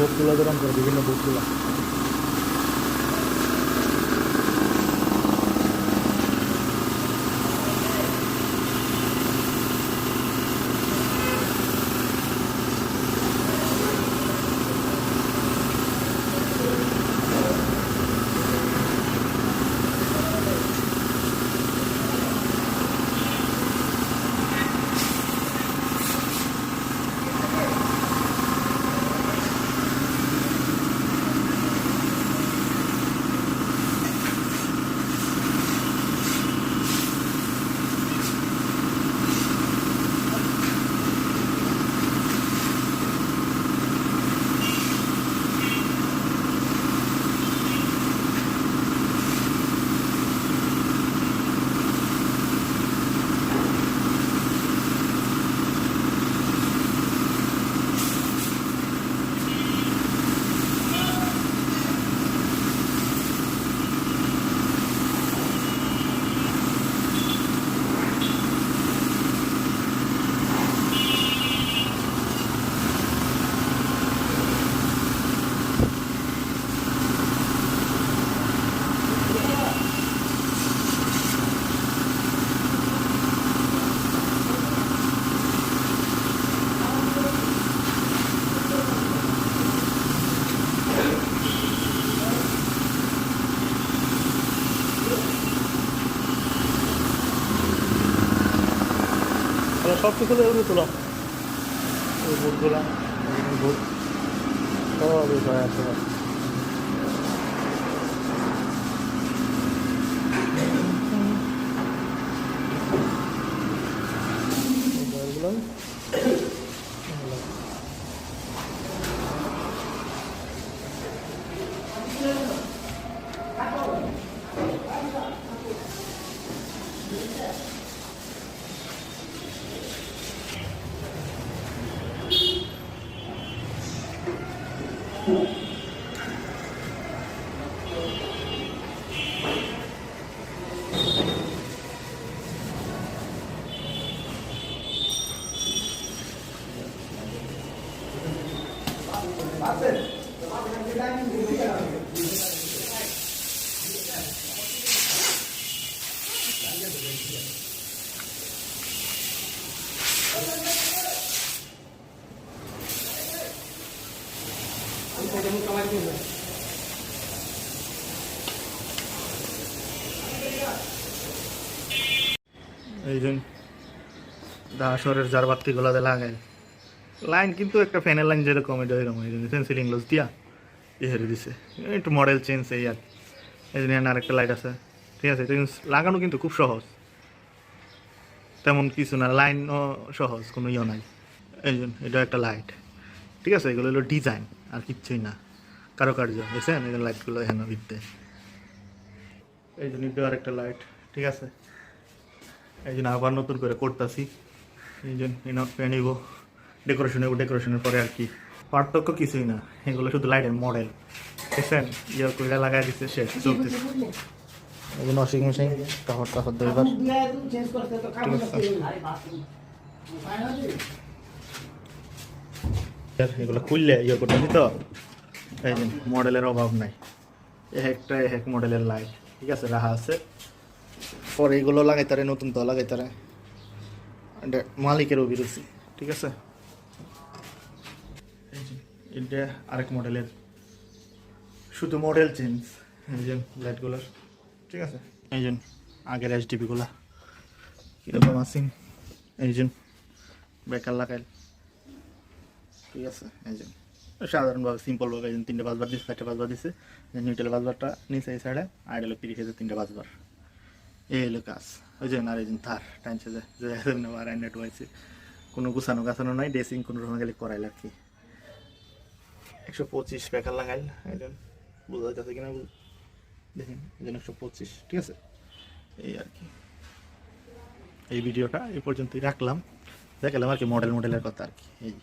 বোর্ডগুলো যেরকম করে বিভিন্ন বোর্ডগুলো সব কিছু এগুলো তোলা ওই বোর্ডগুলো বোর্ড সব এই ঘরে আছে Cristo মোবাইলগুলো এই যে, দাসরের যার বাতিগুলোতে লাগাই লাইন কিন্তু একটা ফ্যানের লাইন যেরকম এটা এরকম, এই জন্য সিলিং লস দিয়া এ হেরে দিছে। একটু মডেল চেঞ্জ এই আর। এই জন্য আরেকটা লাইট আছে। ঠিক আছে, এটা লাগানো কিন্তু খুব সহজ। তেমন কিছু না, লাইনও সহজ, কোনো ইয়ে নাই। এই জন্য এটা একটা লাইট ঠিক আছে, এগুলো হলো ডিজাইন আর কিচ্ছুই না। কারুকার্য বুঝছেন এই লাইটগুলো এখানে ভিত্তে। এই জন্য এটা আরেকটা লাইট ঠিক আছে? এই জন্য আবার নতুন করে করতেছি। এই জন্য নিব। ডেকোরেশন নেব ডেকোরেশনের পরে আর কি। পার্থক্য কিছুই না। এগুলো শুধু লাইটের মডেল দেখছেন? ইয়ে করে লাগাই দিচ্ছে শেষ চলতেছে। এই জন্য ওয়াশিং মেশিন কাপড় টাপড় দইবার এগুলো খুললে ইয়ে করতে তো? এই মডেলের অভাব নাই। এক একটা এক মডেলের লাইট ঠিক আছে, রাহা আছে। পরে এগুলো লাগাইতারে নতুন তো এটা মালিকের অভিরুচি, ঠিক আছে? এটা আরেক মডেলের। শুধু মডেল চেঞ্জ এই যে লাইটগুলোর ঠিক আছে? এই যে আগের এইচ ডিপিগুলা কীরকম আছেন এই যে, বেকার লাগাইল। ঠিক আছে? এই যে, সাধারণভাবে সিম্পলভাবে এই তিনটে বাজবার দিচ্ছে চারটে বাজবার দিচ্ছে নিউটেল বাজবারটা নিচে, এই সাইডে আইডেল পিড়ি খেয়েছে তিনটে বাজবার এই হলো কাজ। ওই যে আর এই যে তার টাইমছে যে আর নেট হয়েছে। কোনো গুছানো গাছানো নাই ড্রেসিং কোনো রকম গেলে করাইল আর কি। একশো পঁচিশ প্যাকার লাগাইল যে বোঝা যাচ্ছে কিনা দেখেন এই জন্য একশো পঁচিশ, ঠিক আছে? এই আর কি। এই ভিডিওটা এই পর্যন্তই রাখলাম। দেখালাম আর কি মডেল মডেলের কথা আর কি, এই।